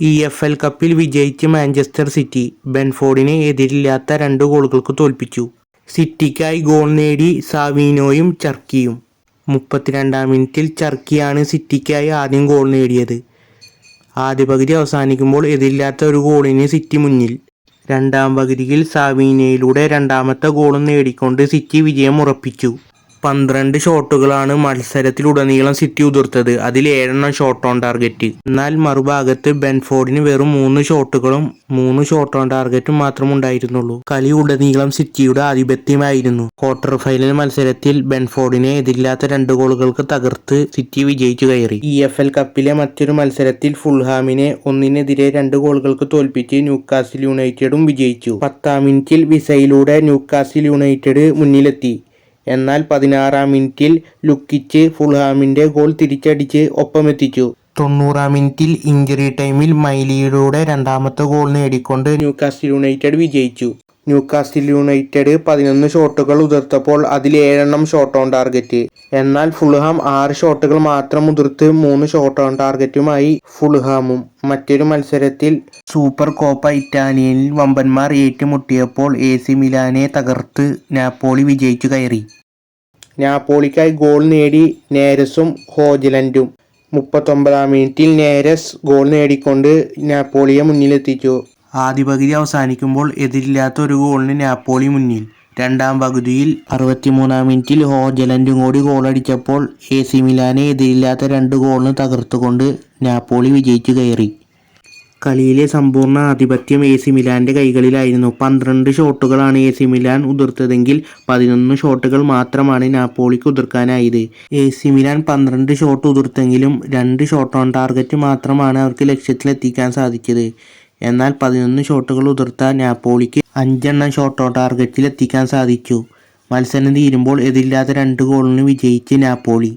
E F L കപ്പിൽ വിജയിച്ച് Manchester city ബെൻഫോർഡിനെ എതിരില്ലാത്ത രണ്ട് ഗോളുകൾക്ക് തോൽപ്പിച്ചു. സിറ്റിക്കായി ഗോൾ നേടി സാവീനോയും ചർക്കിയും മുപ്പത്തിരണ്ടാം മിനിറ്റിൽ ചർക്കിയാണ് സിറ്റിക്കായി ആദ്യം ഗോൾ നേടിയത്. ആദ്യ പകുതി അവസാനിക്കുമ്പോൾ എതിരില്ലാത്ത ഒരു ഗോളിന് സിറ്റി മുന്നിൽ. രണ്ടാം പകുതിയിൽ സാവീനയിലൂടെ രണ്ടാമത്തെ ഗോളും നേടിക്കൊണ്ട് സിറ്റി വിജയം ഉറപ്പിച്ചു. പന്ത്രണ്ട് ഷോട്ടുകളാണ് മത്സരത്തിലുടനീളം സിറ്റി ഉതിർത്തത്. അതിൽ ഏഴെണ്ണം ഷോട്ട് ഓൺ ടാർഗറ്റ് എന്നാൽ മറുഭാഗത്ത് ബെൻഫോർഡിന് വെറും മൂന്ന് ഷോട്ടുകളും മൂന്ന് ഷോട്ട് ഓൺ ടാർഗറ്റും മാത്രം ഉണ്ടായിരുന്നുള്ളൂ. കളി ഉടനീളം സിറ്റിയുടെ ആധിപത്യമായിരുന്നു. ക്വാർട്ടർ ഫൈനൽ മത്സരത്തിൽ ബെൻഫോർഡിനെ എതിരില്ലാത്ത രണ്ട് ഗോളുകൾക്ക് തകർത്ത് സിറ്റി വിജയിച്ചു കയറി. ഇ എഫ് എൽ കപ്പിലെ മറ്റൊരു മത്സരത്തിൽ ഫുൾഹാമിനെ ഒന്നിനെതിരെ രണ്ട് ഗോളുകൾക്ക് തോൽപ്പിച്ച് ന്യൂക്കാസിൽ യുണൈറ്റഡും വിജയിച്ചു. പത്താം മിനിറ്റിൽ വിസയിലൂടെ ന്യൂക്കാസിൽ യുണൈറ്റഡ് മുന്നിലെത്തി. എന്നാൽ പതിനാറാം മിനിറ്റിൽ ലുക്കിച്ച് ഫുൾഹാമിന്റെ ഗോൾ തിരിച്ചടിച്ച് ഒപ്പമെത്തിച്ചു. തൊണ്ണൂറാം മിനിറ്റിൽ ഇഞ്ചറി ടൈമിൽ മൈലിയിലൂടെ രണ്ടാമത്തെ ഗോൾ നേടിക്കൊണ്ട് ന്യൂകാസ്റ്റ് യുണൈറ്റഡ് വിജയിച്ചു. ന്യൂകാസിൽ യുണൈറ്റഡ് പതിനൊന്ന് ഷോട്ടുകൾ ഉതിർത്തപ്പോൾ അതിൽ ഏഴെണ്ണം ഷോട്ട് ഓൺ ടാർഗറ്റ് എന്നാൽ ഫുൾഹാം ആറ് ഷോട്ടുകൾ മാത്രം ഉതിർത്ത് മൂന്ന് ഷോട്ട് ഓൺ ടാർഗറ്റുമായി ഫുൾഹാമും മറ്റൊരു മത്സരത്തിൽ സൂപ്പർ കോപ്പ ഇറ്റാലിയനിൽ വമ്പന്മാർ ഏറ്റുമുട്ടിയപ്പോൾ എ സി മിലാനെ തകർത്ത് നാപ്പോളി വിജയിച്ചു കയറി. നാപ്പോളിക്കായി ഗോൾ നേടി നേരസും ഹോജലൻഡും. മുപ്പത്തൊമ്പതാം മിനിറ്റിൽ നേരസ് ഗോൾ നേടിക്കൊണ്ട് നാപ്പോളിയെ മുന്നിലെത്തിച്ചു. ആദ്യ പകുതി അവസാനിക്കുമ്പോൾ എതിരില്ലാത്ത ഒരു ഗോളിന് നാപ്പോളി മുന്നിൽ. രണ്ടാം പകുതിയിൽ അറുപത്തിമൂന്നാം മിനിറ്റിൽ ഹോജലൻഡും കൂടി ഗോളടിച്ചപ്പോൾ എ സി മിലാനെ എതിരില്ലാത്ത രണ്ട് ഗോളിന് തകർത്തുകൊണ്ട് നാപ്പോളി വിജയിച്ചു കയറി. കളിയിലെ സമ്പൂർണ ആധിപത്യം എ സി മിലാന്റെ കൈകളിലായിരുന്നു. പന്ത്രണ്ട് ഷോട്ടുകളാണ് എ സി മിലാൻ ഉതിർത്തതെങ്കിൽ പതിനൊന്ന് ഷോട്ടുകൾ മാത്രമാണ് നാപ്പോളിക്ക് ഉതിർക്കാനായത്. എ സി മിലാൻ പന്ത്രണ്ട് ഷോട്ട് ഉതിർത്തെങ്കിലും രണ്ട് ഷോട്ട് ഓൺ ടാർഗറ്റ് മാത്രമാണ് അവർക്ക് ലക്ഷ്യത്തിലെത്തിക്കാൻ സാധിച്ചത്. എന്നാൽ പതിനൊന്ന് ഷോട്ടുകൾ ഉതിർത്ത നാപ്പോളിക്ക് അഞ്ചെണ്ണം ഷോട്ടോ ടാർഗറ്റിൽ എത്തിക്കാൻ സാധിച്ചു. മത്സരം തീരുമ്പോൾ എതിരില്ലാത്ത രണ്ട് ഗോളിന് വിജയിച്ച് നാപ്പോളി.